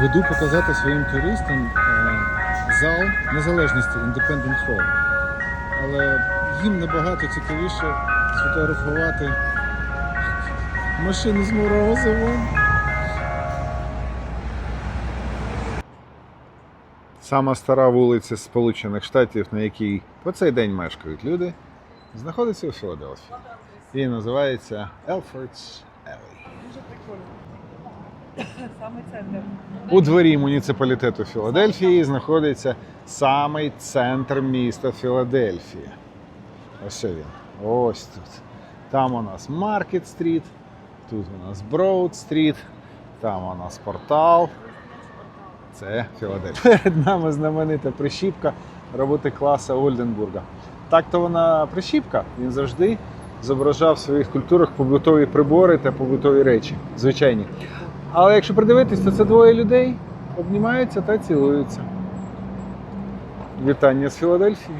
веду показати своїм туристам е, зал незалежності Independent Hall. Але їм набагато цікавіше сфотографувати машини з морозивом. Сама стара вулиця Сполучених Штатів, на якій по цей день мешкають люди, знаходиться у Філадельфії. І називається Елфордс Alley. Дуже прикольно. Саме центр. У дворі муніципалітету Філадельфії знаходиться самий центр міста Філадельфія. Ось він. Ось тут. Там у нас Маркет Стріт, тут у нас Броуд Стріт, там у нас портал. Це Філадельфія. Перед нами знаменита прищіпка роботи класа Ольденбурга. Так-то вона прищіпка, він завжди зображав в своїх культурах побутові прибори та побутові речі, звичайні. Але якщо придивитись, то це двоє людей обнімаються та цілуються. Вітання з Філадельфії.